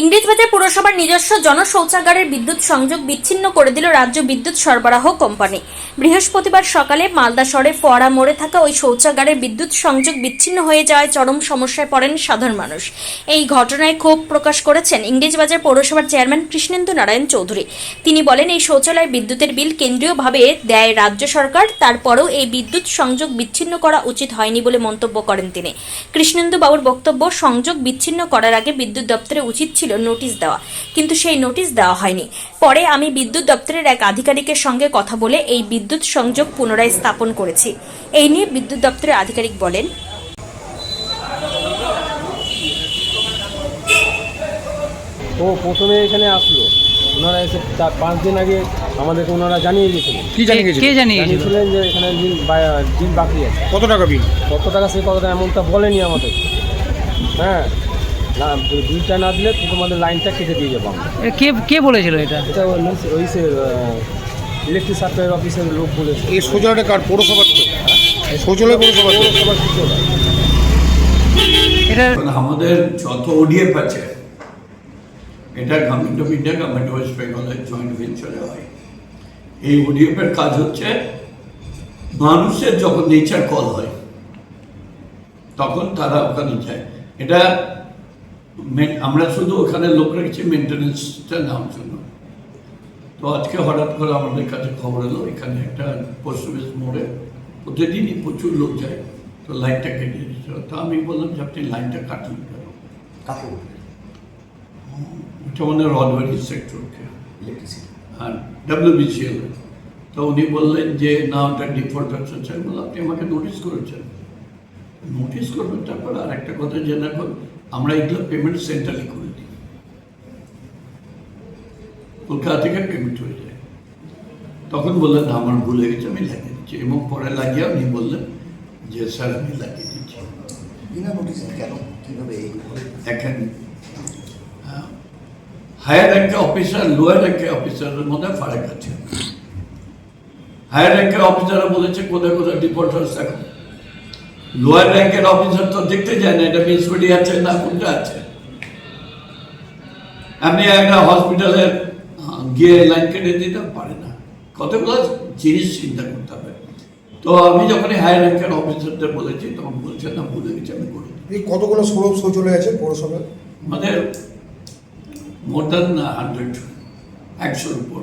ইংরেজবাজার পুরসভার নিজস্ব জনশৌচাগারের বিদ্যুৎ সংযোগ বিচ্ছিন্ন করে দিল রাজ্য বিদ্যুৎ সরবরাহ কোম্পানি। বৃহস্পতিবার সকালে মালদা শহরে ফোয়ারা মোড়ে থাকা ওই শৌচাগারের বিদ্যুৎ সংযোগ বিচ্ছিন্ন হয়ে যাওয়ায় চরম সমস্যায় পড়েন সাধারণ মানুষ। এই ঘটনায় ক্ষোভ প্রকাশ করেছেন ইংরেজবাজার পৌরসভার চেয়ারম্যান কৃষ্ণেন্দু নারায়ণ চৌধুরী। তিনি বলেন, এই শৌচালয় বিদ্যুতের বিল কেন্দ্রীয়ভাবে দেয় রাজ্য সরকার, তারপরেও এই বিদ্যুৎ সংযোগ বিচ্ছিন্ন করা উচিত হয়নি বলে মন্তব্য করেন তিনি। কৃষ্ণেন্দু বাবুর বক্তব্য, সংযোগ বিচ্ছিন্ন করার আগে বিদ্যুৎ দপ্তরে উচিত ছিল নোটিশ দেওয়া। কিন্তু সেই নোটিশ দেওয়া হয়নি। পরে আমি বিদ্যুৎ দপ্তরের এক আধিকারিকের সঙ্গে কথা বলে এই বিদ্যুৎ সংযোগ পুনরায় স্থাপন করেছি। এই নিয়ে বিদ্যুৎ দপ্তরের আধিকারিক বলেন ও প্রথমে এখানে আসলো। ওনারা এসে চার পাঁচ দিন আগে আমাদেরকে ওনারা জানিয়ে দিয়েছিলেন কি জানিয়ে কে জানিয়েছিল জানিয়েছিলেন যে এখানে বিল বা- বিল বাকি আছে। কত টাকা বিল? কত টাকা সেই কথাটা এমনটা বলেনি আমাদের। হ্যাঁ বিলটা না দিলে তোমাদের লাইনটা কেটে দিয়ে যাব আমরা। কে কে বলেছিল এটা? এটা ওই সে ইলেকট্রিক সাপ্লাইয়ের অফিসের লোক বলেছে। এই শৌচালয়টা কার? পৌরসভার তো? এই শৌচালয় পৌরসভার কিছু এটা আমাদের যত ওডিএফ আছে এটা government of India government West বেঙ্গলের জয়েন্ট ভেঞ্চারে হয়। এই ওডিএফ এর কাজ হচ্ছে মানুষের যখন নেচার কল হয় তখন তারা ওখানে যায়। এটা আমরা শুধু ওখানে লোক রেখেছি মেনটেন্যান্সটা নেওয়ার জন্য। তো আজকে হঠাৎ করে আমাদের কাছে খবর এলো এখানে একটা পোস্ট অফিস মোড়ে প্রতিদিনই প্রচুর লোক যায় তো লাইনটা কেটে দিচ্ছিল তো আমি বললাম যে আপনি লাইনটা কাটুন কেন? ওটা মানে রডওয়ারি সেক্টরকে আর ডাব্লিউবিসিএল তো উনি বললেন যে না ওটা ডিফল্ট বললাম আপনি আমাকে নোটিস করেছেন। নোটিস করবেন তারপর আর একটা কথা জেনে রাখুন আমরা এগুলো পেমেন্ট সেন্ট্রালি করে দিই। কলকাতা থেকে পেমেন্ট হয়ে যায়। তখন বললেন আমার ভুল হয়ে গেছে আমি লাগিয়ে দিচ্ছি। এবং পরে লাগিয়ে উনি বললেন যে স্যার আমি লাগিয়ে দিচ্ছি। বিনা নোটিশে কেন? কীভাবে দেখেন হায়ার র্যাঙ্কের অফিসার লোয়ার র্যাঙ্কের অফিসারের মধ্যে ফারাক আছে। হায়ার র্যাঙ্কের অফিসাররা বলেছে কোথায় কোথায় ডিফল্ট হচ্ছে এখন? লোয়ার র্যাঙ্কের অফিসার তো দেখতে যায় না এটা মিউনিসিপালিটি আছে না কোনটা আছে। আপনি একটা হসপিটালে গিয়ে লাইন কেটে দিতে পারে না। কতগুলো জিনিস চিন্তা করতে হবে। তো আমি যখন হাই র্যাঙ্কের অফিসারদের বলেছি তখন বলছে না ভুলে গেছি আমি করে এই কতগুলো সৌরভ শৌচালয় আছে পৌরসভায়? আমাদের মোর দ্যান হান্ড্রেড একশোর উপর।